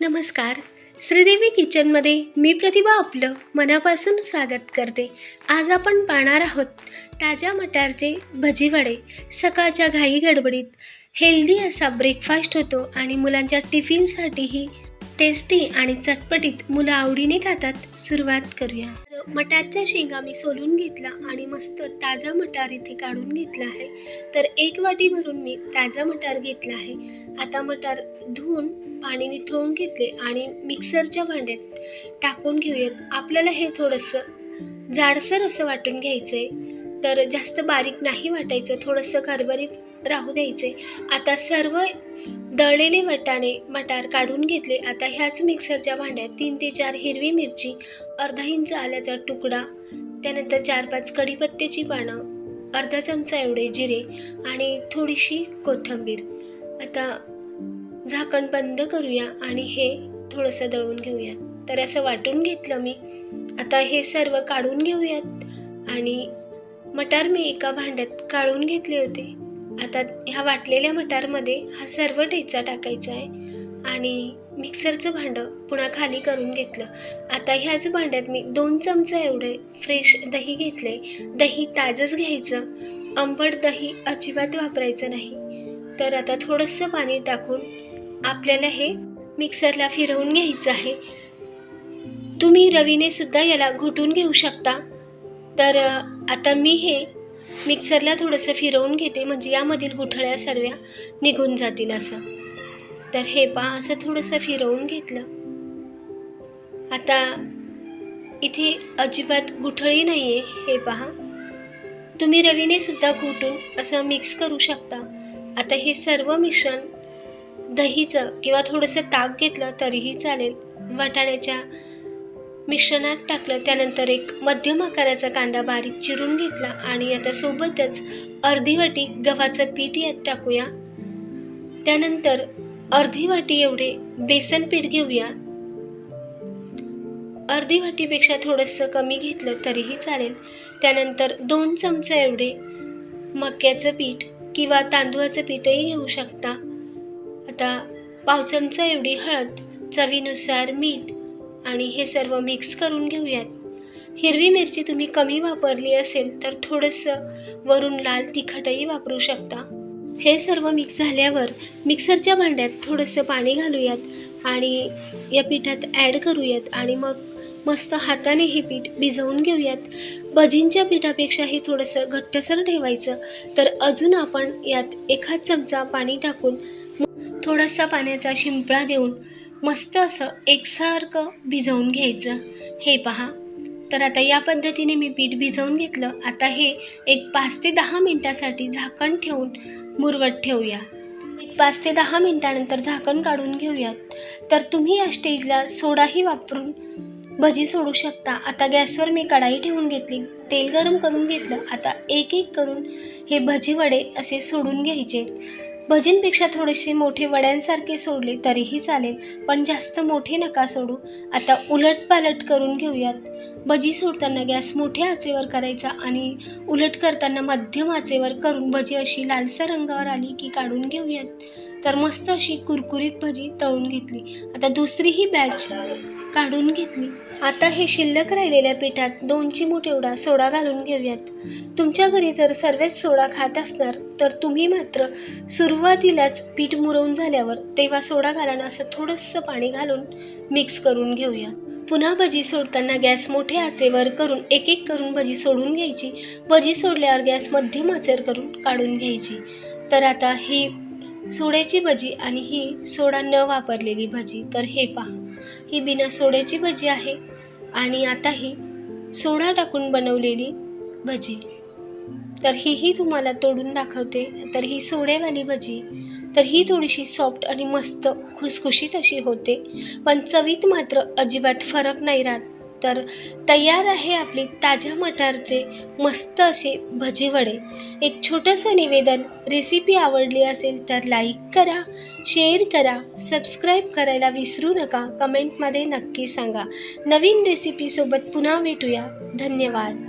नमस्कार. श्रीदेवी किचनमध्ये मी प्रतिभा आपलं मनापासून स्वागत करते. आज आपण पाहणार आहोत ताज्या मटारचे भजीवडे. सकाळच्या घाई गडबडीत हेल्दी असा ब्रेकफास्ट होतो आणि मुलांच्या टिफिनसाठीही टेस्टी आणि चटपटीत मुलं आवडीने खातात. सुरुवात करूया. मटारच्या शेंगा मी सोलून घेतला आणि मस्त ताजा मटार इथे काढून घेतला आहे. तर एक वाटी भरून मी ताजा मटार घेतला आहे. आता मटार धुवून पाणी निथळून घेतले आणि मिक्सरच्या भांड्यात टाकून घेऊयात. आपल्याला हे थोडंसं जाडसर असं वाटून घ्यायचं आहे तर जास्त बारीक नाही वाटायचं थोडंसं खरबरीत राहू द्यायचे आता सर्व दळलेले वटाणे मटार काढून घेतले. आता ह्याच मिक्सरच्या भांड्यात तीन ते चार हिरवी मिरची अर्धा इंच आल्याचा तुकडा त्यानंतर चार पाच कढीपत्त्याची पानं अर्धा चमचा एवढे जिरे आणि थोडीशी कोथिंबीर. आता झाकण बंद करूया आणि हे थोडंसं दळून घेऊयात. तर असं वाटून घेतलं मी. आता हे सर्व काढून घेऊयात. आणि मटार मी एका भांड्यात काढून घेतले होते. आता ह्या वाटलेल्या मटारमध्ये हा सर्व ठेचा टाकायचा आहे आणि मिक्सरचं भांडं पुन्हा खाली करून घेतलं. आता ह्याच भांड्यात मी दोन चमचा एवढे फ्रेश दही घेतले. दही ताजंच घ्यायचं. आंबट दही अजिबात वापरायचं नाही. तर आता थोडंसं पाणी टाकून आपल्याला हे मिक्सरला फिरवून घ्यायचं आहे. तुम्ही रवीने सुद्धा याला घुटून घेऊ शकता. तर आता मी हे मिक्सरला थोडंसं फिरवून घेते म्हणजे यामधील गुठळ्या सर्व्या निघून जातील असं. तर हे पहा असं थोडंसं फिरवून घेतलं. आता इथे अजिबात गुठळी नाही आहे हे पहा. तुम्ही रवीने सुद्धा घुटून असं मिक्स करू शकता. आता हे सर्व मिश्रण दहीचं किंवा थोडंसं ताक घेतलं तरीही चालेल. वाटाण्याच्या मिश्रणात टाकलं. त्यानंतर एक मध्यम आकाराचा कांदा बारीक चिरून घेतला आणि आता सोबतच अर्धी वाटी गव्हाचं पीठ यात टाकूया. त्यानंतर अर्धी वाटी एवढे बेसन पीठ घेऊया. अर्धी वाटीपेक्षा थोडंसं कमी घेतलं तरीही चालेल. त्यानंतर दोन चमचा एवढे मक्याचं पीठ किंवा तांदूळाचं पीठही घेऊ शकता. आता पाव चमचा एवढी हळद चवीनुसार मीठ आणि हे सर्व मिक्स करून घेऊयात. हिरवी मिरची तुम्ही कमी वापरली असेल तर थोडंसं वरून लाल तिखटही वापरू शकता. हे सर्व मिक्स झाल्यावर मिक्सरच्या भांड्यात थोडंसं पाणी घालूयात आणि या पिठात ॲड करूयात आणि मग मस्त हाताने हे पीठ भिजवून घेऊयात. भजींच्या पिठापेक्षा हे थोडंसं घट्टसर ठेवायचं तर अजून आपण यात एखाद चमचा पाणी टाकून थोडासा पाण्याचा शिंपळा देऊन मस्त असं एकसारखं भिजवून घ्यायचं. हे पहा. तर आता या पद्धतीने मी पीठ भिजवून घेतलं. आता हे एक पाच ते दहा मिनटासाठी झाकण ठेवून मुरवत ठेवूया. एक पाच ते दहा मिनटानंतर झाकण काढून घेऊयात. तर तुम्ही या स्टेजला सोडाही वापरून भजी सोडू शकता. आता गॅसवर मी कढाई ठेवून घेतली. तेल गरम करून घेतलं. आता एक एक करून हे भजी वडे असे सोडून घ्यायचे. भजींपेक्षा थोडेसे मोठे वड्यांसारखे सोडले तरीही चालेल पण जास्त मोठे नका सोडू. आता उलट पालट करून घेऊयात. भजी सोडताना गॅस मोठ्या आचेवर करायचा आणि उलट करताना मध्यम आचेवर करून भजी अशी लालसर रंगावर आली की काढून घेऊयात. तर मस्त अशी कुरकुरीत भजी तळून घेतली. आता दुसरीही बॅच काढून घेतली. आता हे शिल्लक राहिलेल्या पिठात दोन चिमूट एवढा सोडा घालून घेऊयात. तुमच्या घरी जर सर्वच सोडा खात असणार तर तुम्ही मात्र सुरुवातीलाच पीठ मुरवून झाल्यावर तेव्हा सोडा घालानं असं थोडंसं पाणी घालून मिक्स करून घेऊया. पुन्हा भजी सोडताना गॅस मोठे आचेवर करून एक एक करून भजी सोडून घ्यायची. भजी सोडल्यावर गॅस मध्यम आचेवर करून काढून घ्यायची. तर आता ही सोड्याची भजी आणि ही सोडा न वापरलेली भजी तर हे पहा. ही बिना सोड्याची भजी आहे आणि आता ही सोडा टाकून बनवलेली भजी. तर हीही तुम्हाला तोडून दाखवते. तर ही सोड्यावाली भजी तर ही थोडीशी सॉफ्ट आणि मस्त खुसखुशीत अशी होते. पण चवीत मात्र अजिबात फरक नाही राहत. तर तयार आहे आपली ताज्या मटारचे मस्त असे भजी वडे एक छोटंसं निवेदन रेसिपी आवडली असेल तर लाईक करा शेअर करा सबस्क्राईब करायला विसरू नका. कमेंटमध्ये नक्की सांगा. नवीन रेसिपीसोबत पुन्हा भेटूया. धन्यवाद.